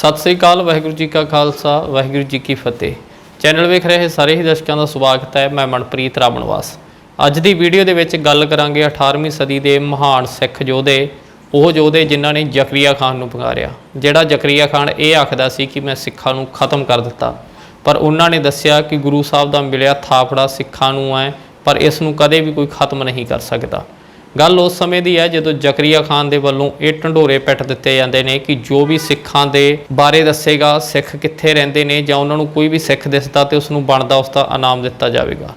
ਸਤਿ ਸ੍ਰੀ ਅਕਾਲ, ਵਾਹਿਗੁਰੂ ਜੀ ਕਾ ਖਾਲਸਾ, ਵਾਹਿਗੁਰੂ ਜੀ ਕੀ ਫਤਿਹ। ਚੈਨਲ ਵੇਖ ਰਹੇ ਸਾਰੇ ਹੀ ਦਰਸ਼ਕਾਂ ਦਾ ਸਵਾਗਤ ਹੈ, ਮੈਂ ਮਨਪ੍ਰੀਤ ਰਾਵਣਵਾਸ। ਅੱਜ ਦੀ ਵੀਡੀਓ ਦੇ ਵਿੱਚ ਗੱਲ ਕਰਾਂਗੇ 18ਵੀਂ ਸਦੀ ਦੇ ਮਹਾਨ ਸਿੱਖ ਯੋਧੇ, ਉਹ ਯੋਧੇ ਜਿਨ੍ਹਾਂ ਨੇ ਜ਼ਕਰੀਆ ਖਾਨ ਨੂੰ ਪੁਕਾਰਿਆ। ਜਿਹੜਾ ਜ਼ਕਰੀਆ ਖਾਨ ਇਹ ਆਖਦਾ ਸੀ ਕਿ ਮੈਂ ਸਿੱਖਾਂ ਨੂੰ ਖਤਮ ਕਰ ਦਿੱਤਾ। ਪਰ ਉਹਨਾਂ ਨੇ ਦੱਸਿਆ ਕਿ ਗੁਰੂ ਸਾਹਿਬ ਦਾ ਮਿਲਿਆ ਥਾਪੜਾ ਸਿੱਖਾਂ ਨੂੰ ਹੈ ਪਰ ਇਸ ਨੂੰ ਕਦੇ ਵੀ ਕੋਈ ਖਤਮ ਨਹੀਂ ਕਰ ਸਕਦਾ। ਗੱਲ ਉਸ ਸਮੇਂ ਦੀ ਹੈ ਜਦੋਂ ਜ਼ਕਰੀਆ ਖਾਨ ਦੇ ਵੱਲੋਂ ਇਹ ਢੰਡੋਰੇ ਪਿੱਟ ਦਿੱਤੇ ਜਾਂਦੇ ਨੇ ਕਿ ਜੋ ਵੀ ਸਿੱਖਾਂ ਦੇ ਬਾਰੇ ਦੱਸੇਗਾ, ਸਿੱਖ ਕਿੱਥੇ ਰਹਿੰਦੇ ਨੇ ਜਾਂ ਉਹਨਾਂ ਨੂੰ ਕੋਈ ਵੀ ਸਿੱਖ ਦਿਸਦਾ ਤੇ ਉਸ ਨੂੰ ਬਣਦਾ ਉਸ ਦਾ ਇਨਾਮ ਦਿੱਤਾ ਜਾਵੇਗਾ।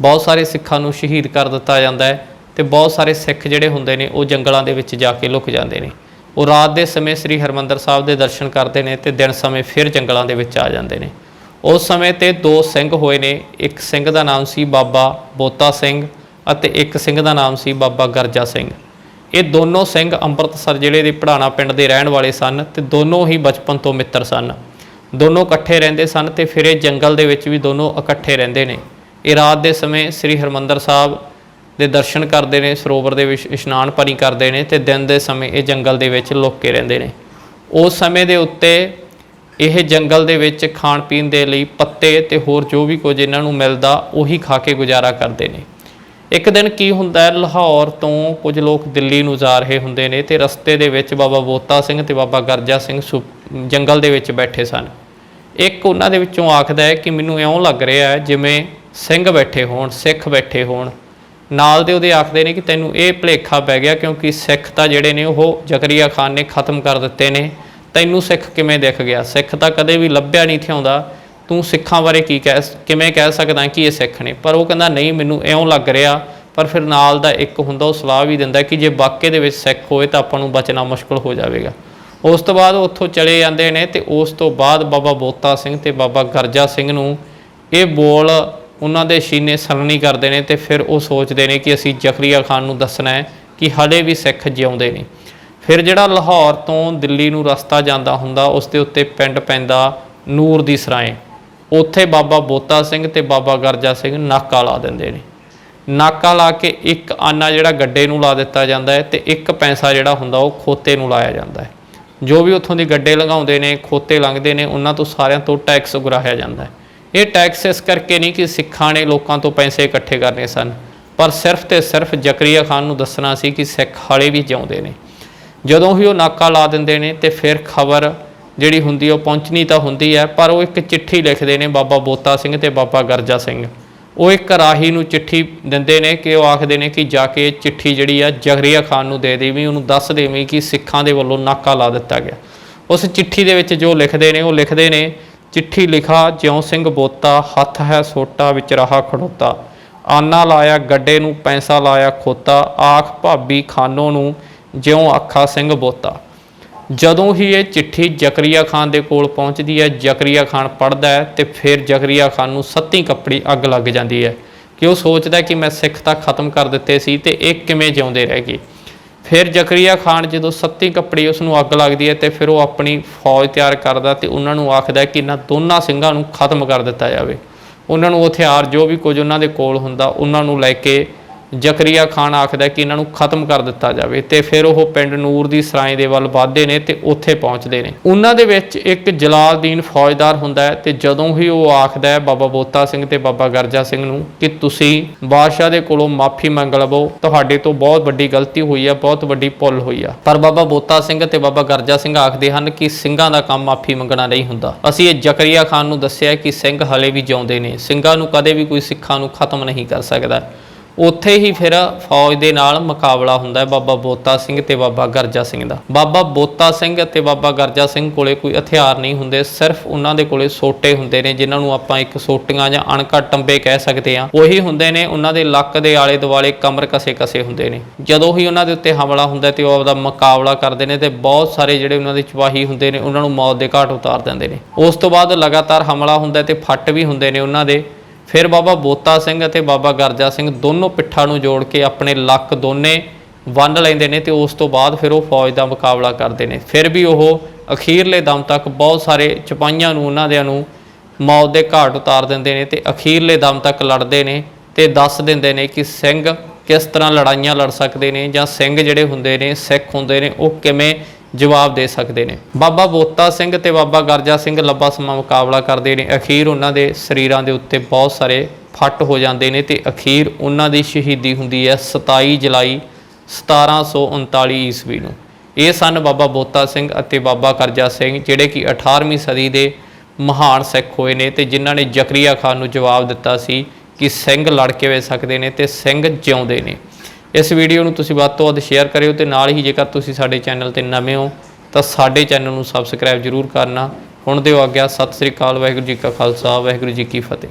ਬਹੁਤ ਸਾਰੇ ਸਿੱਖਾਂ ਨੂੰ ਸ਼ਹੀਦ ਕਰ ਦਿੱਤਾ ਜਾਂਦਾ ਹੈ ਤੇ ਬਹੁਤ ਸਾਰੇ ਸਿੱਖ ਜਿਹੜੇ ਹੁੰਦੇ ਨੇ, ਉਹ ਜੰਗਲਾਂ ਦੇ ਵਿੱਚ ਜਾ ਕੇ ਲੁਕ ਜਾਂਦੇ ਨੇ। ਉਹ ਰਾਤ ਦੇ ਸਮੇਂ ਸ੍ਰੀ ਹਰਮੰਦਰ ਸਾਹਿਬ ਦੇ ਦਰਸ਼ਨ ਕਰਦੇ ਨੇ ਤੇ ਦਿਨ ਸਮੇਂ ਫਿਰ ਜੰਗਲਾਂ ਦੇ ਵਿੱਚ ਆ ਜਾਂਦੇ ਨੇ। ਉਸ ਸਮੇਂ ਤੇ ਦੋ ਸਿੰਘ ਹੋਏ ਨੇ, ਇੱਕ ਸਿੰਘ ਦਾ ਨਾਮ ਸੀ ਬਾਬਾ ਬੋਤਾ ਸਿੰਘ ਅਤੇ ਇੱਕ ਸਿੰਘ ਦਾ ਨਾਮ ਸੀ ਬਾਬਾ ਗਰਜਾ ਸਿੰਘ। ਇਹ ਦੋਨੋਂ ਸਿੰਘ ਅੰਮ੍ਰਿਤਸਰ ਜ਼ਿਲ੍ਹੇ ਦੇ ਪੜਾਣਾ ਪਿੰਡ ਦੇ ਰਹਿਣ ਵਾਲੇ ਸਨ ਤੇ ਦੋਨੋਂ ਹੀ ਬਚਪਨ ਤੋਂ ਮਿੱਤਰ ਸਨ। ਦੋਨੋਂ ਇਕੱਠੇ ਰਹਿੰਦੇ ਸਨ ਤੇ ਫਿਰ ਇਹ ਜੰਗਲ ਦੇ ਵਿੱਚ ਵੀ ਦੋਨੋਂ ਇਕੱਠੇ ਰਹਿੰਦੇ ਨੇ। ਇਹ ਰਾਤ ਦੇ ਸਮੇਂ ਸ੍ਰੀ ਹਰਮੰਦਰ ਸਾਹਿਬ ਦੇ ਦਰਸ਼ਨ ਕਰਦੇ ਨੇ, ਸਰੋਵਰ ਦੇ ਵਿੱਚ ਇਸ਼ਨਾਨ ਪਾਣੀ ਕਰਦੇ ਨੇ ਤੇ ਦਿਨ ਦੇ ਸਮੇਂ ਇਹ ਜੰਗਲ ਦੇ ਵਿੱਚ ਲੁਕ ਕੇ ਰਹਿੰਦੇ ਨੇ। ਉਸ ਸਮੇਂ ਦੇ ਉੱਤੇ ਇਹ ਜੰਗਲ ਦੇ ਵਿੱਚ ਖਾਣ ਪੀਣ ਦੇ ਲਈ ਪੱਤੇ ਤੇ ਹੋਰ ਜੋ ਵੀ ਕੁਝ ਇਹਨਾਂ ਨੂੰ ਮਿਲਦਾ ਉਹੀ ਖਾ ਕੇ ਗੁਜ਼ਾਰਾ ਕਰਦੇ ਨੇ। ਇੱਕ ਦਿਨ ਕੀ ਹੁੰਦਾ ਹੈ, ਲਾਹੌਰ ਤੋਂ ਕੁਝ ਲੋਕ ਦਿੱਲੀ ਨੂੰ ਜਾ ਰਹੇ ਹੁੰਦੇ ਨੇ ਤੇ ਰਸਤੇ ਦੇ ਵਿੱਚ ਬਾਬਾ ਬੋਤਾ ਸਿੰਘ ਤੇ ਬਾਬਾ ਗਰਜਾ ਸਿੰਘ ਸੁ- ਜੰਗਲ ਦੇ ਵਿੱਚ ਬੈਠੇ ਸਨ। ਇੱਕ ਉਹਨਾਂ ਦੇ ਵਿੱਚੋਂ ਆਖਦਾ ਹੈ ਕਿ ਮੈਨੂੰ ਇਉਂ ਲੱਗ ਰਿਹਾ ਹੈ ਜਿਵੇਂ ਸਿੰਘ ਬੈਠੇ ਹੋਣ, ਸਿੱਖ ਬੈਠੇ ਹੋਣ। ਨਾਲ ਦੇ ਉਹਦੇ ਆਖਦੇ ਨੇ ਕਿ ਤੈਨੂੰ ਇਹ ਭੁਲੇਖਾ ਪੈ ਗਿਆ ਕਿਉਂਕਿ ਸਿੱਖ ਤਾਂ ਜਿਹੜੇ ਨੇ ਉਹ ਜ਼ਕਰੀਆ ਖਾਨ ਨੇ ਖਤਮ ਕਰ ਦਿੱਤੇ ਨੇ। ਤੈਨੂੰ ਸਿੱਖ ਕਿਵੇਂ ਦਿਖ ਗਿਆ? ਸਿੱਖ ਤਾਂ ਕਦੇ ਵੀ ਲੱਭਿਆ ਨਹੀਂ ਥਿਆਉਂਦਾ ਤੂੰ ਸਿੱਖਾਂ ਬਾਰੇ ਕੀ ਕਹਿ ਕਿਵੇਂ ਕਹਿ ਸਕਦਾ ਕਿ ਇਹ ਸਿੱਖ ਨੇ? ਪਰ ਉਹ ਕਹਿੰਦਾ, ਨਹੀਂ, ਮੈਨੂੰ ਇਉਂ ਲੱਗ ਰਿਹਾ। ਪਰ ਫਿਰ ਨਾਲ ਦਾ ਇੱਕ ਹੁੰਦਾ, ਉਹ ਸਲਾਹ ਵੀ ਦਿੰਦਾ ਕਿ ਜੇ ਵਾਕਏ ਦੇ ਵਿੱਚ ਸਿੱਖ ਹੋਏ ਤਾਂ ਆਪਾਂ ਨੂੰ ਬਚਣਾ ਮੁਸ਼ਕਲ ਹੋ ਜਾਵੇਗਾ। ਉਸ ਤੋਂ ਬਾਅਦ ਉੱਥੋਂ ਚਲੇ ਜਾਂਦੇ ਨੇ ਤੇ ਉਸ ਤੋਂ ਬਾਅਦ ਬਾਬਾ ਬੋਤਾ ਸਿੰਘ ਤੇ ਬਾਬਾ ਗਰਜਾ ਸਿੰਘ ਨੂੰ ਇਹ ਬੋਲ ਉਹਨਾਂ ਦੇ ਸੀਨੇ ਸਲਣੀ ਕਰਦੇ ਨੇ ਤੇ ਫਿਰ ਉਹ ਸੋਚਦੇ ਨੇ ਕਿ ਅਸੀਂ ਜ਼ਕਰੀਆ ਖਾਨ ਨੂੰ ਦੱਸਣਾ ਹੈ ਕਿ ਹਲੇ ਵੀ ਸਿੱਖ ਜਿਉਂਦੇ ਨੇ। ਫਿਰ ਜਿਹੜਾ ਲਾਹੌਰ ਤੋਂ ਦਿੱਲੀ ਨੂੰ ਰਸਤਾ ਜਾਂਦਾ ਹੁੰਦਾ, ਉਸ ਦੇ ਉੱਤੇ ਪਿੰਡ ਪੈਂਦਾ ਨੂਰ ਦੀ ਸਰਾਏ। ਉੱਥੇ ਬਾਬਾ ਬੋਤਾ ਸਿੰਘ ਤੇ ਬਾਬਾ ਗਰਜਾ ਸਿੰਘ ਨਾਕਾ ਲਾ ਦਿੰਦੇ ਨੇ। ਨਾਕਾ ਲਾ ਕੇ ਇੱਕ ਆਨਾ ਜਿਹੜਾ ਗੱਡੇ ਨੂੰ ਲਾ ਦਿੱਤਾ ਜਾਂਦਾ ਹੈ ਤੇ ਇੱਕ ਪੈਸਾ ਜਿਹੜਾ ਹੁੰਦਾ ਉਹ ਖੋਤੇ ਨੂੰ ਲਾਇਆ ਜਾਂਦਾ ਹੈ। ਜੋ ਵੀ ਉੱਥੋਂ ਦੀ ਗੱਡੇ ਲੰਘਾਉਂਦੇ ਨੇ, ਖੋਤੇ ਲੰਘਦੇ ਨੇ, ਉਹਨਾਂ ਤੋਂ ਸਾਰਿਆਂ ਤੋਂ ਟੈਕਸ ਉਗਰਾਹਿਆ ਜਾਂਦਾ ਹੈ। ਇਹ ਟੈਕਸ ਇਸ ਕਰਕੇ ਨਹੀਂ ਕਿ ਸਿੱਖਾਂ ਨੇ ਲੋਕਾਂ ਤੋਂ ਪੈਸੇ ਇਕੱਠੇ ਕਰਨੇ ਸਨ, ਪਰ ਸਿਰਫ ਤੇ ਸਿਰਫ ਜ਼ਕਰੀਆ ਖਾਨ ਨੂੰ ਦੱਸਣਾ ਸੀ ਕਿ ਸਿੱਖ ਹਾਲੇ ਵੀ ਜਿਉਂਦੇ ਨੇ। ਜਦੋਂ ਹੀ ਉਹ ਨਾਕਾ ਲਾ ਦਿੰਦੇ ਨੇ ਤੇ ਫਿਰ ਖਬਰ ਜਿਹੜੀ ਹੁੰਦੀ ਉਹ ਪਹੁੰਚਣੀ ਤਾਂ ਹੁੰਦੀ ਹੈ ਪਰ ਉਹ ਇੱਕ ਚਿੱਠੀ ਲਿਖਦੇ ਨੇ ਬਾਬਾ ਬੋਤਾ ਸਿੰਘ ਤੇ ਬਾਬਾ ਗਰਜਾ ਸਿੰਘ। ਉਹ ਇੱਕ ਰਾਹੀ ਨੂੰ ਚਿੱਠੀ ਦਿੰਦੇ ਨੇ ਕਿ ਉਹ ਆਖਦੇ ਨੇ ਕਿ ਜਾ ਕੇ ਇਹ ਚਿੱਠੀ ਜਿਹੜੀ ਆ, ਜਗਰੀਆ ਖਾਨ ਨੂੰ ਦੇ ਦੇਵੀਂ, ਉਹਨੂੰ ਦੱਸ ਦੇਵੀਂ ਕਿ ਸਿੱਖਾਂ ਦੇ ਵੱਲੋਂ ਨਾਕਾ ਲਾ ਦਿੱਤਾ ਗਿਆ। ਉਸ ਚਿੱਠੀ ਦੇ ਵਿੱਚ ਜੋ ਲਿਖਦੇ ਨੇ, ਉਹ ਲਿਖਦੇ ਨੇ, ਚਿੱਠੀ ਲਿਖਾ, ਜਿਉਂ ਸਿੰਘ ਬੋਤਾ, ਹੱਥ ਹੈ ਸੋਟਾ, ਵਿੱਚ ਰਹਾ ਖੜੋਤਾ। ਆਨਾ ਲਾਇਆ ਗੱਡੇ ਨੂੰ, ਪੈਸਾ ਲਾਇਆ ਖੋਤਾ। ਆਖ ਭਾਬੀ ਖਾਨੋ ਨੂੰ, ਜਿਉਂ ਅੱਖਾ ਸਿੰਘ ਬੋਤਾ। ਜਦੋਂ ਹੀ ਇਹ ਚਿੱਠੀ ਜ਼ਕਰੀਆ ਖਾਨ ਦੇ ਕੋਲ ਪਹੁੰਚਦੀ ਹੈ, ਜ਼ਕਰੀਆ ਖਾਨ ਪੜ੍ਹਦਾ ਹੈ ਤੇ ਫਿਰ ਜ਼ਕਰੀਆ ਖਾਨ ਨੂੰ ਸੱਤੀ ਕੱਪੜੀ ਅੱਗ ਲੱਗ ਜਾਂਦੀ ਹੈ ਕਿ ਉਹ ਸੋਚਦਾ ਕਿ ਮੈਂ ਸਿੱਖ ਤਾਂ ਖਤਮ ਕਰ ਦਿੱਤੇ ਸੀ ਤੇ ਇਹ ਕਿਵੇਂ ਜਿਉਂਦੇ ਰਹਿ ਗਏ। ਫਿਰ ਜ਼ਕਰੀਆ ਖਾਨ ਜਦੋਂ ਸੱਤੀ ਕੱਪੜੀ ਉਸ ਨੂੰ ਅੱਗ ਲੱਗਦੀ ਹੈ ਤੇ ਫਿਰ ਉਹ ਆਪਣੀ ਫੌਜ ਤਿਆਰ ਕਰਦਾ ਤੇ ਉਹਨਾਂ ਨੂੰ ਆਖਦਾ ਕਿ ਇਹਨਾਂ ਦੋਨਾਂ ਸਿੰਘਾਂ ਨੂੰ ਖਤਮ ਕਰ ਦਿੱਤਾ ਜਾਵੇ। ਉਹਨਾਂ ਨੂੰ ਹਥਿਆਰ ਜੋ ਵੀ ਕੁਝ ਉਹਨਾਂ ਦੇ ਕੋਲ ਹੁੰਦਾ, ਉਹਨਾਂ ਨੂੰ ਲੈ ਕੇ ਜ਼ਕਰੀਆ ਖਾਨ ਆਖਦਾ ਕਿ ਇਹਨਾਂ ਨੂੰ ਖਤਮ ਕਰ ਦਿੱਤਾ ਜਾਵੇ ਤੇ ਫਿਰ ਉਹ ਪਿੰਡ ਨੂਰ ਦੀ ਸਰਾਏ ਦੇ ਵੱਲ ਵਧਦੇ ਨੇ ਤੇ ਉੱਥੇ ਪਹੁੰਚਦੇ ਨੇ। ਉਹਨਾਂ ਦੇ ਵਿੱਚ ਇੱਕ ਜਲਾਲਦੀਨ ਫੌਜਦਾਰ ਹੁੰਦਾ ਹੈ ਤੇ ਜਦੋਂ ਹੀ ਉਹ ਆਖਦਾ ਹੈ ਬਾਬਾ ਬੋਤਾ ਸਿੰਘ ਤੇ ਬਾਬਾ ਗਰਜਾ ਸਿੰਘ ਨੂੰ ਕਿ ਤੁਸੀਂ ਬਾਦਸ਼ਾਹ ਦੇ ਕੋਲੋਂ ਮਾਫੀ ਮੰਗ ਲਵੋ, ਤੁਹਾਡੇ ਤੋਂ ਬਹੁਤ ਵੱਡੀ ਗਲਤੀ ਹੋਈ ਹੈ ਬਹੁਤ ਵੱਡੀ ਭੁੱਲ ਹੋਈ ਆ। ਪਰ ਬਾਬਾ ਬੋਤਾ ਸਿੰਘ ਤੇ ਬਾਬਾ ਗਰਜਾ ਸਿੰਘ ਆਖਦੇ ਹਨ ਕਿ ਸਿੰਘਾਂ ਦਾ ਕੰਮ ਮਾਫੀ ਮੰਗਣਾ ਨਹੀਂ ਹੁੰਦਾ। ਅਸੀਂ ਇਹ ਜ਼ਕਰੀਆ ਖਾਨ ਨੂੰ ਦੱਸਿਆ ਕਿ ਸਿੰਘ ਹਲੇ ਵੀ ਜਿਉਂਦੇ ਨੇ। ਸਿੰਘਾਂ ਨੂੰ ਕਦੇ ਵੀ ਕੋਈ ਸਿੱਖਾਂ ਨੂੰ ਖਤਮ ਨਹੀਂ ਕਰ ਸਕਦਾ। ਉੱਥੇ ਹੀ ਫਿਰ ਫੌਜ ਦੇ ਨਾਲ ਮੁਕਾਬਲਾ ਹੁੰਦਾ ਹੈ ਬਾਬਾ ਬੋਤਾ ਸਿੰਘ ਤੇ ਬਾਬਾ ਗਰਜਾ ਸਿੰਘ ਦਾ। ਬਾਬਾ ਬੋਤਾ ਸਿੰਘ ਅਤੇ ਬਾਬਾ ਗਰਜਾ ਸਿੰਘ ਕੋਲੇ ਕੋਈ ਹਥਿਆਰ ਨਹੀਂ ਹੁੰਦੇ, ਸਿਰਫ ਉਹਨਾਂ ਦੇ ਕੋਲੇ ਸੋਟੇ ਹੁੰਦੇ ਨੇ, ਜਿਨ੍ਹਾਂ ਨੂੰ ਆਪਾਂ ਇੱਕ ਸੋਟੀਆਂ ਜਾਂ ਅਣਕਾ ਟੰਬੇ ਕਹਿ ਸਕਦੇ ਹਾਂ। ਉਹੀ ਹੁੰਦੇ ਨੇ, ਉਹਨਾਂ ਦੇ ਲੱਕ ਦੇ ਆਲੇ ਦੁਆਲੇ ਕਮਰ ਕਸੇ ਕਸੇ ਹੁੰਦੇ ਨੇ। ਜਦੋਂ ਹੀ ਉਹਨਾਂ ਦੇ ਉੱਤੇ ਹਮਲਾ ਹੁੰਦਾ ਤੇ ਉਹ ਆਪਦਾ ਮੁਕਾਬਲਾ ਕਰਦੇ ਨੇ ਤੇ ਬਹੁਤ ਸਾਰੇ ਜਿਹੜੇ ਉਹਨਾਂ ਦੇ ਚਵਾਹੀ ਹੁੰਦੇ ਨੇ, ਉਹਨਾਂ ਨੂੰ ਮੌਤ ਦੇ ਘਾਟ ਉਤਾਰ ਦਿੰਦੇ ਨੇ। ਉਸ ਤੋਂ ਬਾਅਦ ਲਗਾਤਾਰ ਹਮਲਾ ਹੁੰਦਾ ਤੇ ਫੱਟ ਵੀ ਹੁੰਦੇ ਨੇ ਉਹਨਾਂ ਦੇ। ਫਿਰ ਬਾਬਾ ਬੋਤਾ ਸਿੰਘ ਅਤੇ ਬਾਬਾ ਗਰਜਾ ਸਿੰਘ ਦੋਨੋਂ ਪਿੱਠਾਂ ਨੂੰ ਜੋੜ ਕੇ ਆਪਣੇ ਲੱਕ ਦੋਨੇ ਵੰਡ ਲੈਂਦੇ ਨੇ ਤੇ ਉਸ ਤੋਂ ਬਾਅਦ ਫਿਰ ਉਹ ਫੌਜ ਦਾ ਮੁਕਾਬਲਾ ਕਰਦੇ ਨੇ। ਫਿਰ ਵੀ ਉਹ ਅਖੀਰਲੇ ਦਮ ਤੱਕ ਬਹੁਤ ਸਾਰੇ ਚਪਾਈਆਂ ਨੂੰ ਉਹਨਾਂ ਦੇ ਨੂੰ ਮੌਤ ਦੇ ਘਾਟ ਉਤਾਰ ਦਿੰਦੇ ਨੇ ਤੇ ਅਖੀਰਲੇ ਦਮ ਤੱਕ ਲੜਦੇ ਨੇ ਤੇ ਦੱਸ ਦਿੰਦੇ ਨੇ ਕਿ ਸਿੰਘ ਕਿਸ ਤਰ੍ਹਾਂ ਲੜਾਈਆਂ ਲੜ ਸਕਦੇ ਨੇ ਜਾਂ ਸਿੰਘ ਜਿਹੜੇ ਹੁੰਦੇ ਨੇ, ਸਿੱਖ ਹੁੰਦੇ ਨੇ, ਉਹ ਕਿਵੇਂ ਜਵਾਬ ਦੇ ਸਕਦੇ ਨੇ। ਬਾਬਾ ਬੋਤਾ ਸਿੰਘ ਤੇ ਬਾਬਾ ਗਰਜਾ ਸਿੰਘ ਲੰਬਾ ਸਮਾਂ ਮੁਕਾਬਲਾ ਕਰਦੇ ਨੇ। ਅਖੀਰ ਉਹਨਾਂ ਦੇ ਸਰੀਰਾਂ ਦੇ ਉੱਤੇ ਬਹੁਤ ਸਾਰੇ ਫੱਟ ਹੋ ਜਾਂਦੇ ਨੇ ਤੇ ਅਖੀਰ ਉਹਨਾਂ ਦੀ ਸ਼ਹੀਦੀ ਹੁੰਦੀ ਹੈ 27 ਜੁਲਾਈ 1739 ਈਸਵੀ ਨੂੰ। ਇਹ ਸਨ ਬਾਬਾ ਬੋਤਾ ਸਿੰਘ ਅਤੇ ਬਾਬਾ ਕਰਜਾ ਸਿੰਘ ਜਿਹੜੇ ਕਿ 18ਵੀਂ ਸਦੀ ਦੇ ਮਹਾਨ ਸਿੱਖ ਹੋਏ ਨੇ ਤੇ ਜਿਨ੍ਹਾਂ ਨੇ ਜ਼ਕਰੀਆ ਖਾਨ ਨੂੰ ਜਵਾਬ ਦਿੱਤਾ ਸੀ ਕਿ ਸਿੰਘ ਲੜ ਕੇ ਵੇ ਸਕਦੇ ਨੇ ਤੇ ਸਿੰਘ ਜਿਉਂਦੇ ਨੇ। ਇਸ ਵੀਡੀਓ ਨੂੰ ਤੁਸੀਂ ਵੱਧ ਤੋਂ ਵੱਧ ਸ਼ੇਅਰ ਕਰਿਓ ਤੇ ਨਾਲ ਹੀ ਜੇਕਰ ਤੁਸੀਂ ਸਾਡੇ ਚੈਨਲ ਤੇ ਨਵੇਂ ਹੋ, ਤਾਂ ਸਾਡੇ ਚੈਨਲ ਨੂੰ ਸਬਸਕ੍ਰਾਈਬ ਜ਼ਰੂਰ ਕਰਨਾ। ਹੁਣ ਦਿਓ ਆਗਿਆ, ਸਤਿ ਸ੍ਰੀ ਅਕਾਲ, ਵਾਹਿਗੁਰੂ ਜੀ ਕਾ ਖਾਲਸਾ, ਵਾਹਿਗੁਰੂ ਜੀ ਕੀ ਫਤਿਹ।